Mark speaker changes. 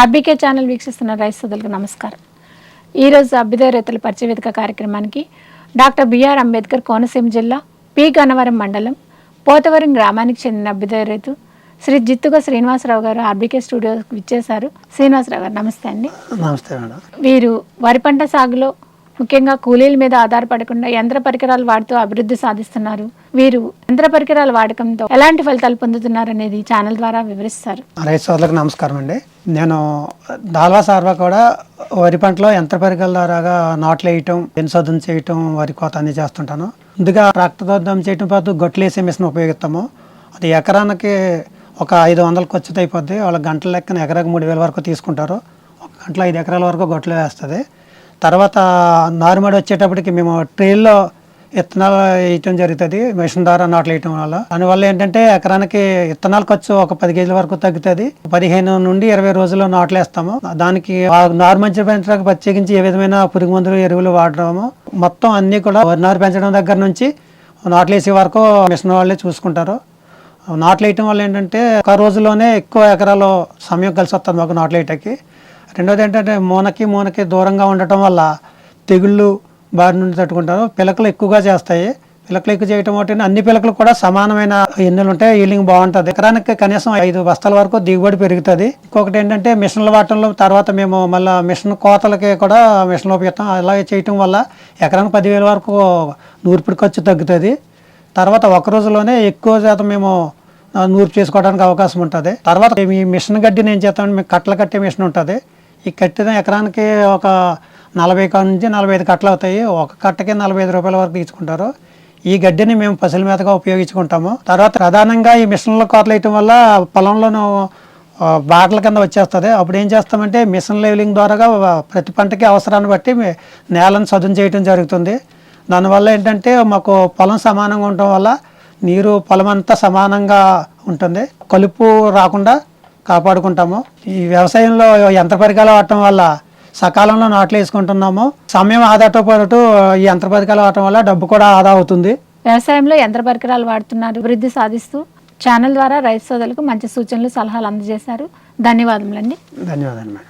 Speaker 1: RBK channel వీక్షిస్తున్న రైతు సోదరులకు నమస్కారం. ఈరోజు అభ్యుదయ రైతుల పరిచయ వేదిక కార్యక్రమానికి డాక్టర్ బిఆర్ అంబేద్కర్ కోనసీమ జిల్లా పి గన్నవరం మండలం పోతవరం గ్రామానికి చెందిన అభ్యుదయ రైతు శ్రీ జిత్తుగా శ్రీనివాసరావు గారు ఆర్బీకే స్టూడియోకి విచ్చేశారు. శ్రీనివాసరావు గారు నమస్తే అండి.
Speaker 2: నమస్తే మేడం.
Speaker 1: వీరు వరి పంట సాగులో ముఖ్యంగా కూలీల మీద ఆధారపడకుండా యంత్ర పరికరాలు వాడుతూ అభివృద్ధి సాధిస్తున్నారు. వీరు యంత్ర పరికరాల వాడకంతో ఎలాంటి ఫలితాలు పొందుతున్నారు అనేది ఛానల్ ద్వారా వివరిస్తారు.
Speaker 2: రైతు సోదరులకు నమస్కారం అండి. నేను దాల్వా సార్వా కూడా వరి పంటలో యంత్ర పరికరాల ద్వారాగా నాట్లు వేయటం ఎన్సోదం చేయటం వరి కోత అన్ని చేస్తుంటాను. ముందుగా ట్రాక్టర్ దమ్ చేయటం పాటు గొట్లు వేసే మిషన్ ఉపయోగిస్తాము. అది ఎకరానికి ఒక ఐదు వందల ఖర్చు అయిపోద్ది. వాళ్ళ గంటల లెక్కన ఎకరాకి మూడు వేల వరకు తీసుకుంటారు. ఒక గంటలో ఐదు ఎకరాల వరకు గొట్లు వేస్తుంది. తర్వాత నారుమడి వచ్చేటప్పటికి మేము ట్రైల్లో విత్తనాలు వేయటం జరుగుతుంది మిషన్ ద్వారా నాట్లు వేయటం వల్ల. దానివల్ల ఏంటంటే ఎకరానికి విత్తనాల ఖర్చు ఒక పది కేజీల వరకు తగ్గుతుంది. పదిహేను నుండి ఇరవై రోజుల్లో నాట్లు వేస్తాము. దానికి నారు మధ్య పెంచడానికి ప్రత్యేకించి ఏ విధమైన పురుగు మందులు ఎరువులు వాడడము మొత్తం అన్నీ కూడా వరి నారు పెంచడం దగ్గర నుంచి నాట్లు వేసే వరకు మిషన్ వాళ్ళే చూసుకుంటారు. నాట్లు వేయటం వల్ల ఏంటంటే ఒక రోజులోనే ఎక్కువ ఎకరాలు సమయం కలిసి వస్తుంది మాకు నాట్లు వేయటానికి. రెండోది ఏంటంటే మూనకి మూనకి దూరంగా ఉండటం వల్ల తెగుళ్ళు బారి నుండి తట్టుకుంటారు. పిలకలు ఎక్కువగా చేస్తాయి. పిలకలు ఎక్కువ చేయటం ఒకటి అన్ని పిలకలు కూడా సమానమైన ఎన్నులు ఉంటాయి ఈలింగ్ బాగుంటుంది. ఎకరానికి కనీసం ఐదు బస్తాల వరకు దిగుబడి పెరుగుతుంది. ఇంకొకటి ఏంటంటే మిషన్ల వాటంలో తర్వాత మేము మళ్ళీ మిషన్ కోతలకి కూడా మిషన్లు ఉపయోగిస్తాం. అలా చేయటం వల్ల ఎకరానికి పదివేల వరకు నూర్పిడి ఖర్చు తగ్గుతుంది. తర్వాత ఒక రోజులోనే ఎక్కువ శాతం మేము నూరు నూర్పు చేసుకోవడానికి అవకాశం ఉంటుంది. తర్వాత ఈ మిషన్ గడ్డి నేను చేస్తామంటే మీకు కట్టలు కట్టే మిషన్ ఉంటుంది. ఈ కట్టిన ఎకరానికి ఒక నలభై కాడ నుంచి నలభై ఐదు కట్టలు అవుతాయి. ఒక కట్టకి నలభై ఐదు రూపాయల వరకు తీసుకుంటారు. ఈ గడ్డిని మేము పసుల మీదగా ఉపయోగించుకుంటాము. తర్వాత ప్రధానంగా ఈ మిషన్లో కోతలు వేయటం వల్ల పొలంలోనూ బాటల కింద వచ్చేస్తుంది. అప్పుడు ఏం చేస్తామంటే మిషన్ లెవెలింగ్ ద్వారా ప్రతి పంటకి అవసరాన్ని బట్టి నేలను చదును చేయటం జరుగుతుంది. దానివల్ల ఏంటంటే మాకు పొలం సమానంగా ఉండటం వల్ల నీరు పొలం అంతా సమానంగా ఉంటుంది. కలుపు రాకుండా కాపాడుకుంటాము. ఈ వ్యవసాయంలో యంత్ర పరికరాలు వాడటం వల్ల సకాలంలో నాట్లు వేసుకుంటున్నాము. సమయం ఆదాతో పాటు ఈ యంత్ర పరికరాలు వాడటం వల్ల డబ్బు కూడా ఆదా అవుతుంది.
Speaker 1: వ్యవసాయంలో యంత్ర పరికరాలు వాడుతున్నారు. అభివృద్ధి సాధిస్తూ ఛానల్ ద్వారా రైతు సోదరులకు మంచి సూచనలు సలహాలు అందజేశారు. ధన్యవాదములండి.
Speaker 2: ధన్యవాదాలు మేడం.